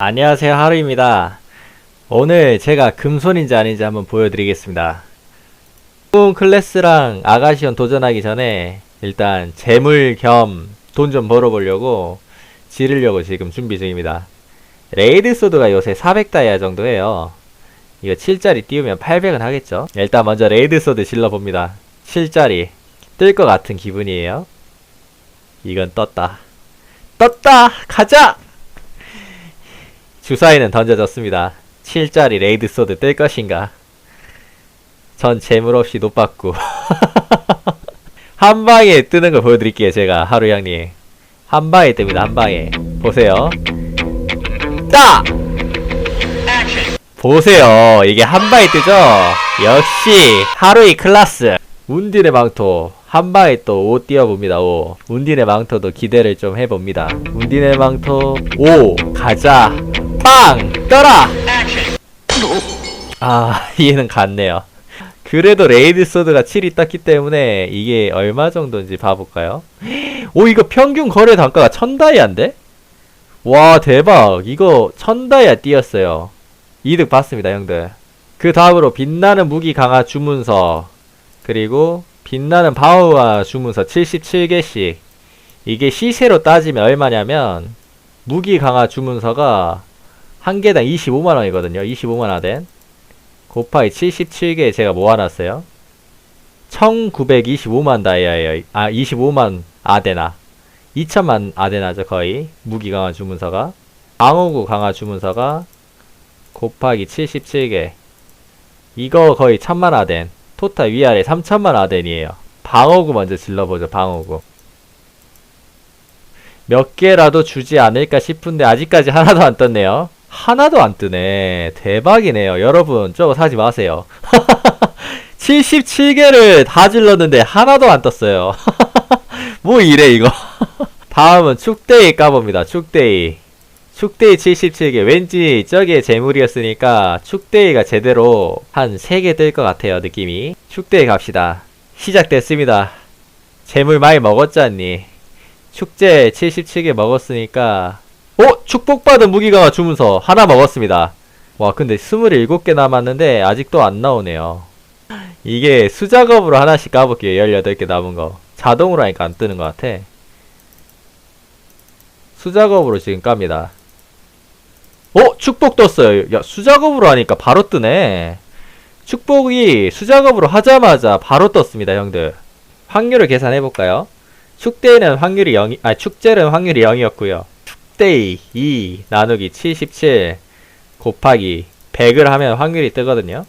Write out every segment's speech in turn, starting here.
안녕하세요 하루입니다. 오늘 제가 금손인지 아닌지 한번 보여드리겠습니다. 꿈 클래스랑 아가시온 도전하기 전에 일단 재물 겸 돈 좀 벌어보려고 지르려고 지금 준비 중입니다. 레이드 소드가 요새 400다이아 정도 해요. 이거 7짜리 띄우면 800은 하겠죠? 일단 먼저 레이드 소드 질러봅니다. 7짜리. 뜰 것 같은 기분이에요. 이건 떴다. 떴다! 가자 주사위는 던져졌습니다. 7짜리 레이드 소드 뜰 것인가? 전 재물 없이 노받고 한 방에 뜨는 걸 보여드릴게요. 제가 하루 형님 한 방에 뜹니다. 한 방에 보세요. 따 보세요. 이게 한 방에 뜨죠. 역시 하루의 클라스. 운딘의 망토 한 방에 또 5 띄워봅니다. 5 운딘의 망토도 기대를 좀 해봅니다. 운딘의 망토 5 가자. 빵! 떠라! 아, 얘는 갔네요. 그래도 레이드 소드가 7이 떴기 때문에 이게 얼마 정도인지 봐볼까요? 오, 이거 평균 거래 단가가 1000다이아인데? 와, 대박. 이거 1000다이아 띄었어요. 이득 봤습니다, 형들. 그 다음으로 빛나는 무기 강화 주문서. 그리고 빛나는 바우와 주문서 77개씩. 이게 시세로 따지면 얼마냐면, 무기 강화 주문서가 한 개당 25만원이거든요. 25만원 아덴. 곱하기 77개 제가 모아놨어요. 1925만 다이아예요. 아, 25만 아데나. 2천만 아데나죠, 거의. 무기 강화 주문서가. 방어구 강화 주문서가 곱하기 77개. 이거 거의 1000만 아덴. 토탈 위아래 3천만 아덴이에요. 방어구 먼저 질러보죠, 방어구. 몇 개라도 주지 않을까 싶은데 아직까지 하나도 안 떴네요. 하나도 안 뜨네. 대박이네요. 여러분, 저거 사지 마세요. 77개를 다 질렀는데 하나도 안 떴어요. 뭐 이래, 이거. 다음은 축데이 까봅니다. 축데이. 축데이 77개. 왠지 저게 재물이었으니까 축데이가 제대로 한 3개 뜰 것 같아요, 느낌이. 축데이 갑시다. 시작됐습니다. 재물 많이 먹었잖니. 축제 77개 먹었으니까 어? 축복받은 무기가 주문서 하나 먹었습니다. 와 근데 27개 남았는데 아직도 안 나오네요. 이게 수작업으로 하나씩 까볼게요. 18개 남은 거. 자동으로 하니까 안 뜨는 것 같아. 수작업으로 지금 깝니다. 어? 축복 떴어요. 야 수작업으로 하니까 바로 뜨네. 축복이 수작업으로 하자마자 바로 떴습니다 형들. 확률을 계산해볼까요? 축대는 확률이 0, 아 축제는 확률이 0이었고요. 축데이 2 나누기 77 곱하기 100을 하면 확률이 뜨거든요.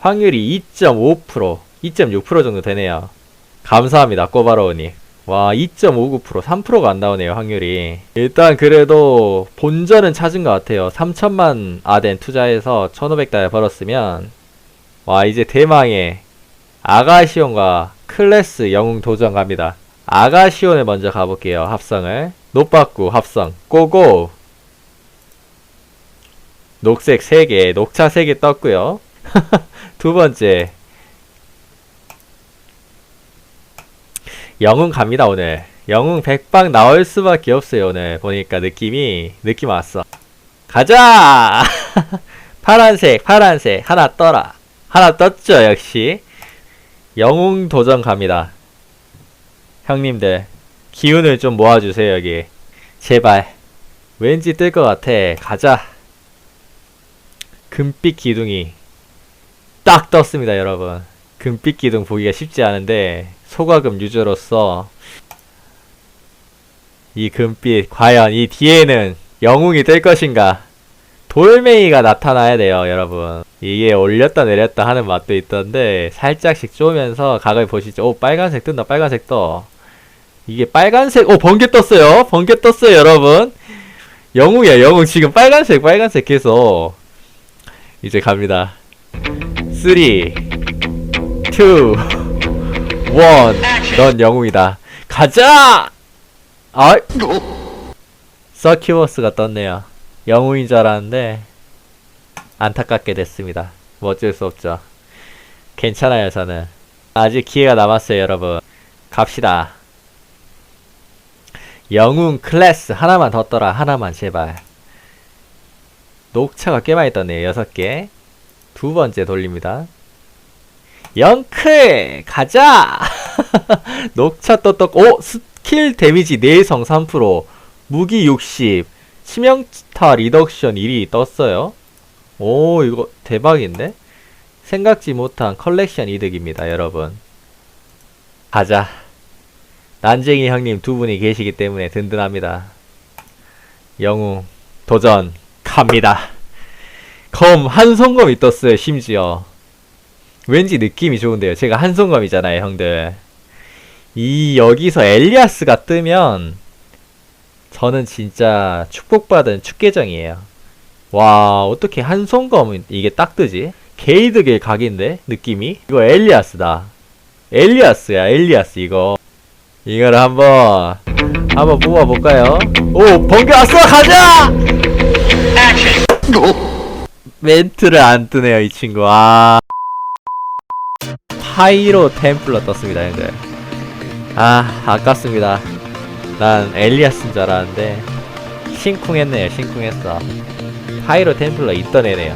확률이 2.5% 2.6% 정도 되네요. 감사합니다 꼬바로우니. 와2.59% 3%가 안 나오네요 확률이. 일단 그래도 본전은 찾은 것 같아요. 3천만 아덴 투자해서 1500달러 벌었으면 와 이제 대망의 아가시온과 클래스 영웅 도전 갑니다. 아가시온에 먼저 가볼게요. 합성을. 노빠꾸 합성. 고고! 녹색 3개, 녹차 3개 떴고요. 두 번째. 영웅 갑니다, 오늘. 영웅 100방 나올 수밖에 없어요, 오늘. 보니까 느낌이, 느낌 왔어. 가자! 파란색, 파란색. 하나 떠라. 하나 떴죠, 역시. 영웅 도전 갑니다. 형님들 기운을 좀 모아주세요 여기. 제발. 왠지 뜰 것 같아. 가자. 금빛 기둥이 딱 떴습니다 여러분. 금빛 기둥 보기가 쉽지 않은데 소가금 유저로서 이 금빛 과연 이 뒤에는 영웅이 뜰 것인가? 돌멩이가 나타나야 돼요 여러분. 이게 올렸다 내렸다 하는 맛도 있던데 살짝씩 쪼면서 각을 보시죠. 오 빨간색 뜬다 빨간색 떠 이게 빨간색, 오, 번개 떴어요. 번개 떴어요, 여러분. 영웅이야, 영웅. 지금 빨간색, 빨간색 해서. 이제 갑니다. 3, 2, 1. 넌 영웅이다. 가자! 아 서큐버스가 떴네요. 영웅인 줄 알았는데, 안타깝게 됐습니다. 뭐 어쩔 수 없죠. 괜찮아요, 저는. 아직 기회가 남았어요, 여러분. 갑시다. 영웅 클래스 하나만 더 떠라 하나만 제발 녹차가 꽤 많이 떴네요. 여섯 개. 두 번째 돌립니다. 영클! 가자! 녹차 또 떴고, 오! 스킬 데미지 내성 3%, 무기 60, 치명타 리덕션 1이 떴어요. 오, 이거 대박인데? 생각지 못한 컬렉션 이득입니다, 여러분. 가자. 난쟁이 형님 두 분이 계시기 때문에 든든합니다. 영웅, 도전, 갑니다. 검, 한손검 이 떴어요, 심지어. 왠지 느낌이 좋은데요. 제가 한손검이잖아요, 형들. 이, 여기서 엘리아스가 뜨면, 저는 진짜 축복받은 축계정이에요. 와, 어떻게 한손검은 이게 딱 뜨지? 게이드길 각인데, 느낌이? 이거 엘리아스다. 엘리아스야, 엘리아스, 이거. 이거를 한번, 한번 뽑아볼까요? 오, 번개 왔어! 가자! 멘트를 안 뜨네요, 이 친구. 아. 파이로 템플러 떴습니다, 형들. 아, 아깝습니다. 난 엘리아스인 줄 알았는데, 심쿵했네요, 심쿵했어. 파이로 템플러 있던 애네요.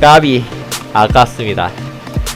까비, 아깝습니다.